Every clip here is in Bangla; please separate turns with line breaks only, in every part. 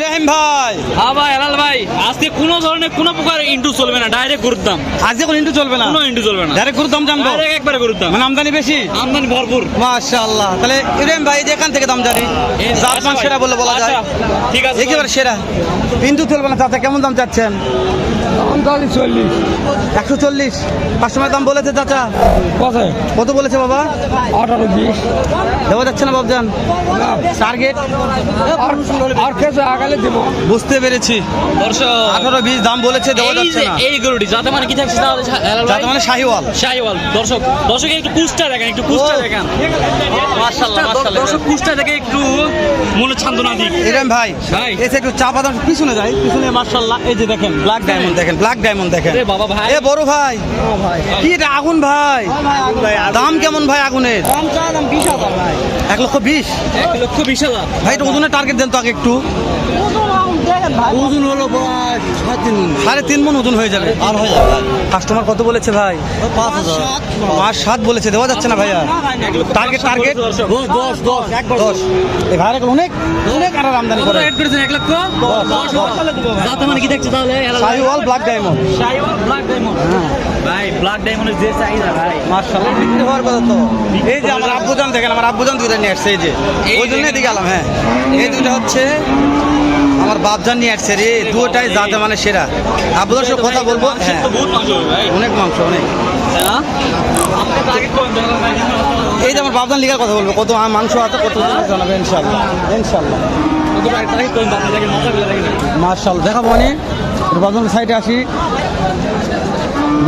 ইব্রাহিম ভাই।
হ্যাঁ ভাই হেলাল ভাই আজকে কোনো ধরনের কোনো প্রকার ইন্টু চলবে না ডাইরেক্ট গরুর দাম।
আজকে কোনো ইন্টু চলবে না?
কোনো ইন্টু চলবে না।
ডাইরেক্ট গরুর দাম জানব।
ডাইরেক্ট একবারে গরুর দাম।
মানে আমদানি বেশি?
আমদানি ভরপুর।
মাশাআল্লাহ। তাহলে ইব্রাহিম ভাই যে এখান থেকে দাম জানি। জাতমান
আচ্ছা
সেরা। বলে বলা যায়।
আচ্ছা, ঠিক আছে
একেবারে সেরা। ইন্টু চলবে না চাচা কেমন দাম চাচ্ছেন?
চল্লিশ।
একশো চল্লিশ। কাস্টমার দাম বলেছে চাচা।
কোথায়
কত বলেছে বাবা?
আঠারো বিশ।
দেওয়া যাচ্ছে না বাবজান? টার্গেট
আর আগালে দেবো
বুঝতে পেরেছি।
দর্শক
আঠারো বিশ দাম বলেছে দেওয়া
এই
যাচ্ছে না।
এই গরুটি যাতে মানে কি থাকছে ভাই?
যাতে মানে শাহিওয়াল।
শাহিওয়াল। দর্শক দর্শক একটু কুষ্টা দেখেন একটু কুষ্টা দেখেন।
মাশাআল্লাহ, মাশাআল্লাহ।
দর্শক কুষ্টা দেখে একটু মনে ছান্দনা দিক।
ভাই
ভাই।
এসে একটু চা বাদাম পিছনে যাই পিছনে এই যে দেখেন ব্ল্যাক ডায়মন্ড দেখেন ব্ল্যাক ডায়মন্ড দেখেন।
আরে বাবা ভাই।
এ বড় ভাই। কি এটা আগুন ভাই? দাম কেমন ভাই আগুনের? এক লক্ষ বিশ।
এক লক্ষ বিশ হাজার।
ভাই এটা ওজনের টার্গেট দেন তো আগে একটু। ওজন হলো সাড়ে তিন মন। ওজন হয়ে যাবে। আর হয়ে যাবে। কাস্টমার কত বলেছে ভাই? পাঁচ হাজার। পাঁচ সাত বলেছে দেওয়া যাচ্ছে না ভাইয়া। টার্গেট টার্গেট
দর্শক।
দশ দশ। দশ। এই ভাইরা অনেক অনেক আর আমদানি করে।
রেট করেছেন এক লক্ষ।
দশ, দশ।
মানে কি দেখছে তাহলে?
Sahiwal black diamond
Sahiwal black diamond ভাই ব্ল্যাক ডায়মন্ডের যে চাহিদা ভাই।
মার্শাল্লাহ বিক্রি হওয়ার কথা তো। এই যে আমার আব্বুজান দেখেন আমার আব্বুজান দুইটা নিয়ে আসছে এই যে। ওই জন্য। এদিকে গেলাম হ্যাঁ। এই দুইটা হচ্ছে আমার বাপজান নিয়ে আসছে রে দুটাই যাতে মানে সেরা। আবুদার সাথে কথা বলব? হ্যাঁ।
ভাই
অনেক মাংস অনেক।
ভাই
এই যে আমার বাপজান লিগার কথা বলব কত আম- মাংস আছে কত জানাবে ইনশাল্লাহ ইনশাল্লাহ মার্শাল দেখাবো মানে বাপজান সাইডে আসি।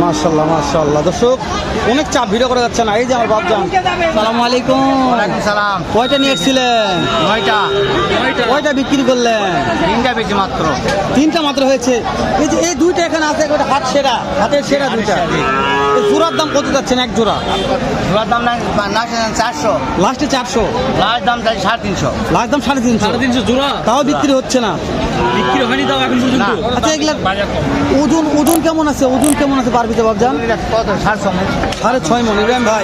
মার্শাল্লাহ মার্শাল্লাহ দর্শক অনেক চাপ ভিডিও করা যাচ্ছে না। এই যে আমার বাপজান সালাম আলাইকুম।
সালাম।
কয়টা নিয়ে এসেছিলেন?
নয়টা।
কয়টা বিক্রি করলেন?
তিনটা বেশি মাত্র।
তিনটা মাত্র হয়েছে। এই যে এই দুইটা এখানে আছে একটা হাত সেরা হাতের সেরা দুইটা। জোড়ার দাম কত যাচ্ছেন এক জোড়া?
জোড়ার দাম না না চারশো।
লাস্টে চারশো।
লাস্ট দাম চাই সাড়ে তিনশো।
লাস্ট দাম সাড়ে তিনশো।
সাড়ে তিনশো জোড়া?
তাও বিক্রি হচ্ছে না।
বিক্রি হয়নি তাও এখন পর্যন্ত।
আচ্ছা এগুলা ওজন ওজন কেমন আছে? ওজন কেমন আছে? পারবিতে বাবজান
কত সাতশো
সাড়ে ছয় মন, ইব্রাহিম ভাই।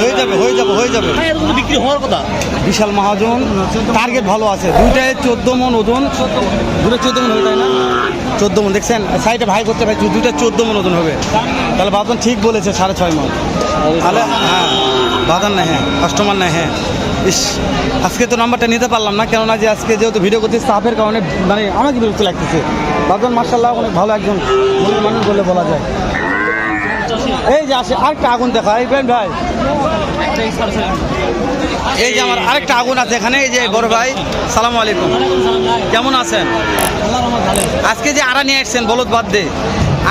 হয়ে যাবে হয়ে যাবে হয়ে যাবে।
তো বিক্রি হওয়ার কথা
বিশাল মহাজন। টার্গেট ভালো আছে। দুইটায় চোদ্দ মন ওজন। দুটো চোদ্দ মন হবে তাই না? চোদ্দ মন, দেখছেন? সাইডে ভাই করতে ভাই দুইটা চোদ্দ মন ওজন হবে। তাহলে বাদন ঠিক বলেছে, সাড়ে ছয় মন। তাহলে হ্যাঁ বাদান না হ্যাঁ কাস্টমার না হ্যাঁ। ইস, আজকে তো নাম্বারটা নিতে পারলাম না, কেননা যে আজকে যেহেতু ভিডিও করতে স্টাফের কারণে মানে আমাকে বিরক্ত লাগতেছে। বাদন মার্শাল্লাহ অনেক ভালো একজন মানুষ বলে বলা যায়। এই যে আসে, আরেকটা আগুন দেখা ইব্রাহিম ভাই। এই যে আমার আরেকটা আগুন আছে এখানে, এই যে বড় ভাই, সালাম আলাইকুম। কেমন আছেন? আজকে যে আড়া নিয়ে আসছেন বলদ বাদ দে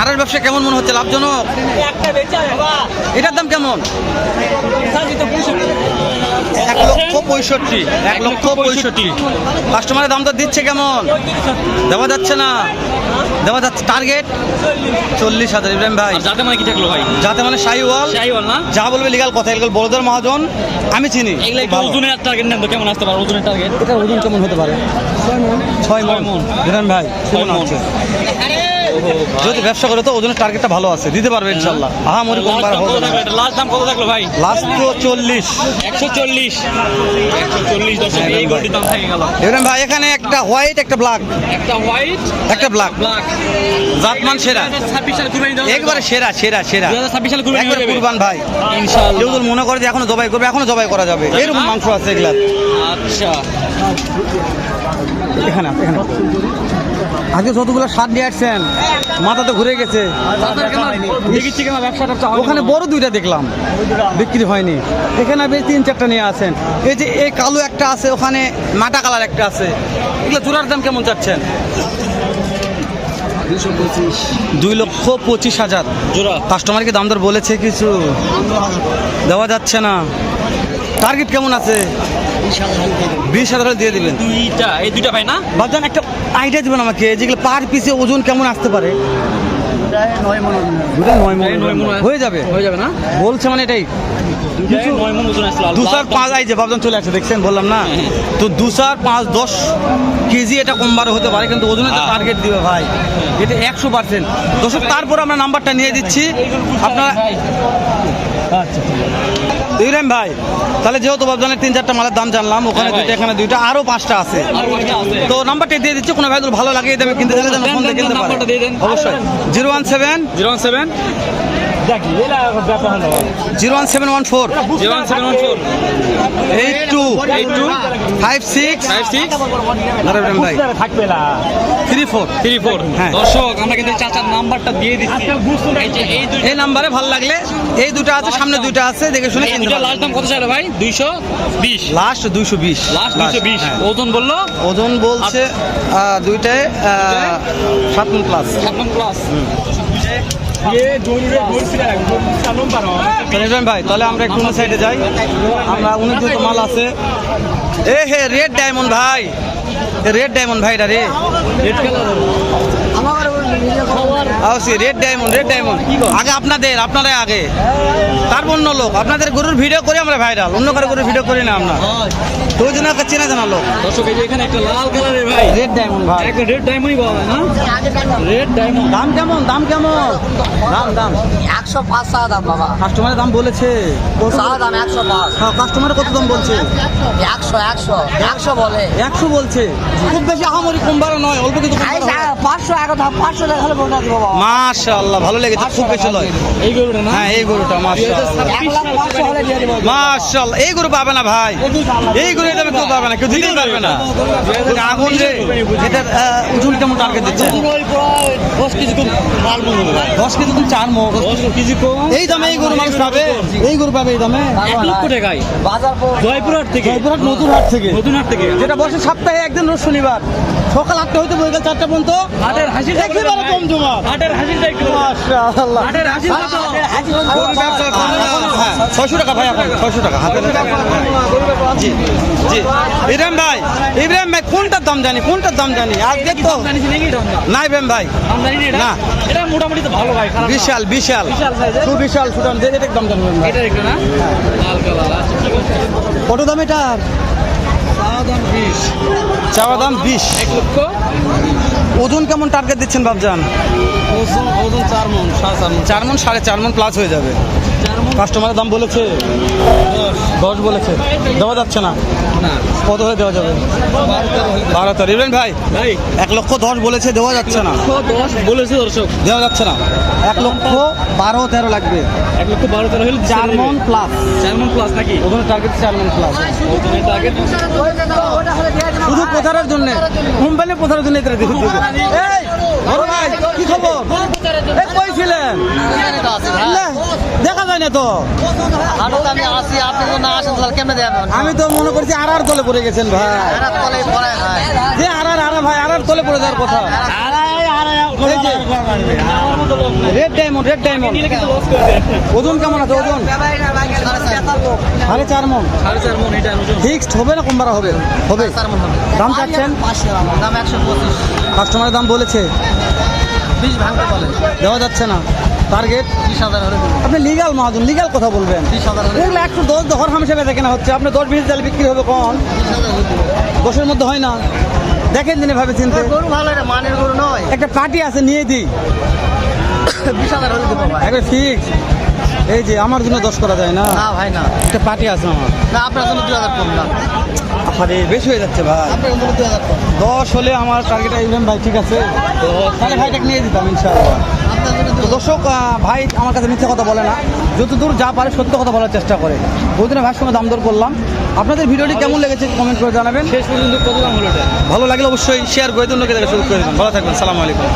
আড়ার ব্যবসা কেমন মনে হচ্ছে? লাভজনক? এটার দাম কেমন? এক লক্ষ পঁয়ষট্টি। এক লক্ষ পঁয়ষট্টি। কাস্টমারের দাম তো দিচ্ছে কেমন? দেওয়া যাচ্ছে না। দেওয়া যাচ্ছে টার্গেট চল্লিশ হাজার ইব্রাহিম ভাই।
যাতে মানে কি থাকল ভাই?
যাতে মানে শাহিওয়াল।
শাহিওয়াল না?
যা বলবে লিগাল কথা এগুলো বড়দের মহাজন আমি চিনি।
ওজনের টার্গেট নেন তো কেমন আসতে পারে ওজনের টার্গেট
এটার ওজন কেমন হতে পারে? ছয় মন।
মণ।
ইব্রাহিম ভাই
ছয়
কেমন আছে। যদি ব্যবসা করে তো ওজনের টার্গেটটা ভালো আছে দিতে পারবে ইনশাল্লাহ। আহা মরি কোন বার হবে
লাস্ট দাম কত থাকল ভাই?
লাস্ট তো চল্লিশ।
একশো চল্লিশ। একশো চল্লিশ দর্শক এই গোলটির দাম থেকে গেল।
ইব্রাহিম ভাই এখানে একটা হোয়াইট একটা ব্ল্যাক
একটা হোয়াইট
একটা ব্ল্যাক
ব্ল্যাক
জাতমান সেরা। একবারে সেরা সেরা সেরা। একবারে কুরবান ভাই।
ইনশাআল্লাহ
কেউ যদি মনে করে যে এখনও জবাই করবে এখনও জবাই করা যাবে। এরকম মাংস আছে এগুলা
আচ্ছা।
এখানে এখানে আগে যতগুলো স্বাদ নিয়ে আসছেন মাথা তো ঘুরে গেছে। ওখানে বড় দুইটা দেখলাম। বিক্রি হয়নি। এখানে বেশ তিন চারটা নিয়ে আছেন। এই যে এই কালো একটা আছে ওখানে মাটা কালার একটা আছে। এগুলো জোড়ার দাম কেমন চাচ্ছেন? দুই লক্ষ পঁচিশ হাজার। কাস্টমারকে দাম দর বলেছে কিছু? দেওয়া যাচ্ছে না। টার্গেট কেমন আছে? বিশ হাজার দিয়ে দিবেন।
দুইটা এই দুইটা ভাই না?
বাজান একটা আইডিয়া দিবেন আমাকে যেগুলো পার পিসে ওজন কেমন আসতে পারে? হয়ে যাবে।
হয়ে যাবে না?
বলছে মানে এটাই।
দুইটাই নয় ওজন
দু চার পাঁচ আই যে ভাবজান চলে আসছে দেখছেন? বললাম না। তো দু চার পাঁচ দশ কেজি এটা কম বারো হতে পারে কিন্তু ওজনে তো টার্গেট দিবে ভাই। এটা একশো পার্সেন্ট দর্শক তারপর আমরা নাম্বারটা নিয়ে দিচ্ছি। আপনারা ইব্রাহিম ভাই তাহলে যেহেতু বাবজানের তিন চারটা মালের দাম জানলাম ওখানে
হ্যাঁ
দুইটা এখানে দুইটা আরও পাঁচটা আছে? তো নাম্বারটা দিয়ে দিচ্ছি কোনো ভাইগুলো ভালো লাগে দেবে কিনতে চাইলে ফোন দিয়ে কিনতে পারে। অবশ্যই zero one seven
zero one seven
zero one seven one four.
Zero one seven one four.
Eight two.
Eight two.
Five six.
Five six.
Three four.
Three four.
হ্যাঁ।
দর্শক আমরা কিন্তু চাচার নাম্বারটা দিয়ে দিচ্ছি। এই যে এই দুই
এই নাম্বারে ভালো লাগলে এই দুটো আছে সামনে দুটো আছে দেখে শুনে কিনতে
লাস্ট দাম কত চাইলো ভাই? দুইশো বিশ।
লাস্ট দুইশো বিশ।
লাস্ট দুইশো বিশ।
হ্যাঁ।
ওজন বলল?
ওজন বলছে দুইটায় আহ, সাত প্লাস
ছাপ্পান্ন প্লাস
ভাই তাহলে আমরা একটু অন্য সাইডে যাই। আমরা দুটো মাল আছে। এ হে রেড ডায়মন্ড ভাই। রেড ডায়মন্ড ভাই এটা রে। আওসি রেড ডায়মন্ড রেড ডায়মন্ড আগে আপনাদের আপনারাই আগে। তারপর অন্য লোক। আপনাদের গরুর ভিডিও করে আমরা ভাইরাল অন্য কারও গরুর ভিডিও করি না আমরা। তো ওই জন্য একটা চেনা জানা লোক।
দর্শক এই যে এখানে একটা লাল কালারের ভাই।
রেড ডায়মন্ড ভাই।
একটা রেড ডায়মন্ডই পাওয়া যায় না? রেড ডায়মন্ড
দাম কেমন? দাম কেমন? দাম দাম।
একশো পাঁচ দাম বাবা।
কাস্টমারের দাম বলেছে।
দাম একশো পাঁচ।
কাস্টমারের কত দাম বলছে?
একশো একশো। একশো বলে।
একশো বলছে। খুব বেশি আহামরি কম বাড়া নয় অল্প কিছু
পাঁচশো এক দাম পাঁচশো টাকা হলে দিব বাবা।
মাশাআল্লাহ ভালো লেগেছে খুব বেশি লয়।
এই গরুটা না?
হ্যাঁ এই গরুটা মাশাআল্লাহ। মাশাআল্লাহ এই গরু পাবে না ভাই। এই গরু এটা পাবে না কেউ দিতেই পারবে না। আগুন এটার আহ, কেমন টার্গেট দিচ্ছে?
দশ কেজি কম মাল মনে
দশ কেজি তুমি চার মো
দশ কেজি কম।
এই দামে এই গরু মানুষ পাবে? এই গরু পাবে এই দামে?
এক লক্ষ টাকায়।
বাজার পর
জয়পুরহাট থেকে।
জয়পুরহাট নতুন হাট থেকে।
নতুন হাট থেকে।
যেটা বসে সপ্তাহে একদিন রোজ শনিবার। সকাল আটটা হইতে বইকাল চারটা পর্যন্ত।
হাটের
একেবারে কম জমা
হাটের একটু
মাশাআল্লাহ।
হাটের কত
হ্যাঁ। ছয়শো টাকা ভাই এখন ছয়শো টাকা। হাতে জি জি। ইব্রাহিম ভাই ইব্রাহিম ভাই কোনটার দাম জানি কোনটার দাম জানি? আজকে তো
এটা
না ইব্রাহিম ভাই।
না এটা? মোটামুটি তো ভালো ভাই
বিশাল বিশাল।
বিশাল
বিশাল সুদাম। যে এটার দাম জানি ভাই।
একটু না? কালার আচ্ছা
কত দাম এটার?
চাওয়া দাম বিশ। এক লক্ষ?
ওজন কেমন টার্গেট দিচ্ছেন বাবজান
ওজন ওজন চার মন সাড়ে চার মন।
চার মন সাড়ে চার মন প্লাস হয়ে যাবে। কাস্টমারের দাম বলেছে দশ বলেছে দেওয়া যাচ্ছে না।
না
কত হলে দেওয়া যাবে?
বারো তেরো
ভাই
ভাই।
এক লক্ষ দশ বলেছে দেওয়া যাচ্ছে না।
দশ বলেছে দর্শক।
দেওয়া যাচ্ছে না। এক লক্ষ বারো তেরো লাগবে।
এক লক্ষ বারো তেরো হলে
চার মন প্লাস
চার মন প্লাস নাকি?
ওখানে টার্গেট চার মন প্লাস শুধু প্রচারের জন্য। কোম্পানি প্রচারের জন্য এটা বড় ভাই কি খবর? এই কই ছিলেন দেখা যায় না তো।
আমি তো
মনে করছি আর আর তলে পড়ে গেছেন ভাই। যে আর আর ভাই আর আর তলে পড়ে যাওয়ার কথা। ওজন কেমন আছে, ওজন? সাড়ে চার ফিক্সড হবে না হবে? হবে। দাম কাস্টমারের দাম বলেছে। দেওয়া যাচ্ছে না। টার্গেট
বিশ হাজার
আপনি লিগাল মহাজন লিগাল কথা বলবেন।
হাজার
একশো দশ দশ হাম হিসেবে দেখে না হচ্ছে। আপনি দশ বিশ জাল বিক্রি হবে কখন? দশের মধ্যে হয় না। দেখেন দিনে ভাবে চিন্তা।
গরু ভালো এটা মানের গরু নয়।
একটা পার্টি আছে নিয়ে দিই।
বিশ হাজার হলে দেবো ভাই।
ফিক্স এই যে আমার জন্য দশ করা যায় না?
না ভাই না।
একটা পার্টি আছে আমার।
না আপনার জন্য দুই হাজার কম না।
আরে বেশি হয়ে যাচ্ছে ভাই।
আপনার জন্য দুই হাজার কম।
দশ হলে আমার টার্গেট ভাই ঠিক আছে? তাহলে ভাইটাকে নিয়ে দিতাম ইনশাআল্লাহ।
জন্য
তো দর্শক ভাই আমার কাছে মিথ্যে কথা বলে না। যতদূর যা পারে সত্য কথা বলার চেষ্টা করে। বহুদিনের ভাইয়ের সঙ্গে দাম দর করলাম। আপনাদের ভিডিওটি কেমন লেগেছে কমেন্ট করে জানাবেন।
শেষ পর্যন্ত কত দাম হলো
ভালো লাগলে অবশ্যই শেয়ার করে দিন দেখা শুরু করে দিন। ভালো থাকবেন সালাম আলাইকুম।